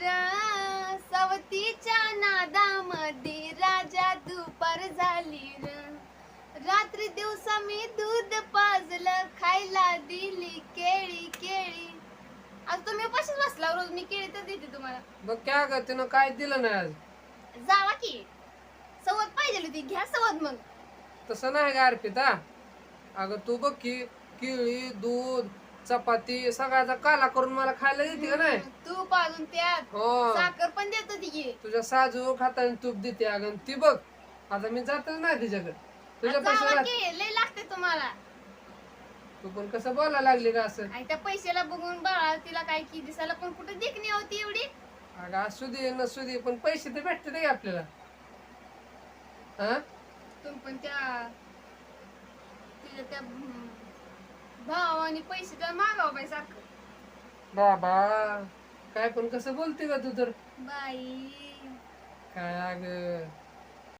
र सवतीच्या नादामध्ये राजा दुपार झाली र. रात्री दिवसा मी दूध पाजलं खायला दिली केळी केळी. आज तुम्ही उपाशीच बसला रोज मी केळी तर देते तुम्हाला. बघ क्या ग तिनं काय दिलं नाही आज? जावा की. सवत पाहिजे होती घ्या सवत मग. तसं नाही का अर्पिता. अगं तू बघ की केळी दूध चपाती सगळ्याचा काला करून मला खायला देते का नाही? तूप पाजून त्यात. हो. साखर पण देत की तुझ्या साजू खाताना तूप देते अगं. ती बघ आता मी जातच नाही तिच्याकडे. तुझ्या जावा पैशाला की लय लागते तुम्हाला. तू पण कसं बोलायला लागली का असं? आणि त्या पैशाला बघून बाळा तिला काय की दिसायला पण कुठे देखणी होती एवढी. अगं असू दे नसू दे पण पैसे तर भेटते का आपल्याला. हा? तुम्ही पण त्या त्या हम्म, भावाने पैसे तर मागाव बाई सारखं. बाबा काय पण कसं बोलते का तू तर? बाई. काय अग?